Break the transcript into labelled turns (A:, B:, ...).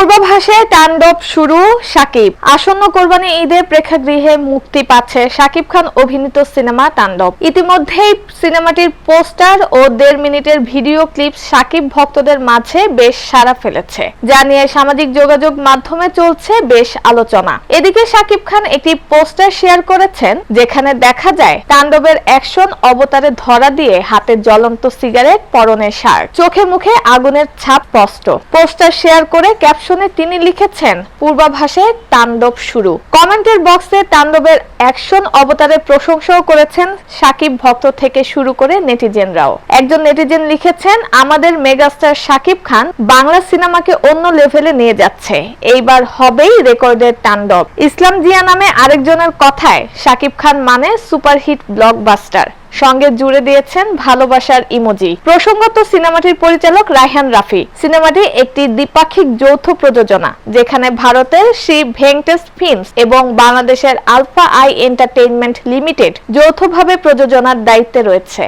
A: পূর্বাভাসে তাণ্ডব শুরু সাকিব। আসন্ন কোরবানি ঈদে প্রেক্ষাগৃহে মুক্তি পাচ্ছে সাকিব খান অভিনীত সিনেমা তাণ্ডব। ইতিমধ্যেই সিনেমাটির পোস্টার ও দেড় মিনিটের ভিডিও ক্লিপ সাকিব ভক্তদের মাঝে বেশ সাড়া ফেলেছে। যা নিয়ে সামাজিক যোগাযোগ মাধ্যমে চলছে বেশ আলোচনা। এদিকে সাকিব খান একটি পোস্টার শেয়ার করেছেন, যেখানে দেখা যায়, তাণ্ডবের অ্যাকশন অবতারে ধরা দিয়ে হাতে জ্বলন্ত সিগারেট, পরনে সার চোখে মুখে আগুনের ছাপ স্পষ্ট। পোস্টার শেয়ার করে ক্যাপশনে তিনি লিখেছেন, পূর্বাভাসে তাণ্ডব শুরু। কমেন্টের বক্সে তাণ্ডবের অ্যাকশন অবতারের প্রশংসাও করেছেন সাকিব ভক্ত থেকে শুরু করে নেটিজেনরাও। একজন নেটিজেন লিখেছেন, আমাদের মেগাস্টার সাকিব খান বাংলা সিনেমাকে অন্য লেভেলে নিয়ে যাচ্ছে। এইবার হবেই রেকর্ডের তাণ্ডব। ইসলাম জিয়া নামে আরেকজনের কথায় সাকিব খান মানে সুপারহিট ব্লকবাস্টার। সঙ্গে জুড়ে দিয়েছেন ভালোবাসার ইমোজি। প্রসঙ্গত সিনেমাটির পরিচালক রায়হান রাফি। সিনেমাটি একটি দ্বিপাক্ষিক যৌথ প্রযোজনা, যেখানে ভারতের শ্রী ভেঙ্কটেশ ফিল্মস এবং বাংলাদেশের আলফা আই এন্টারটেইনমেন্ট লিমিটেড যৌথভাবে প্রযোজনার দায়িত্বে রয়েছে।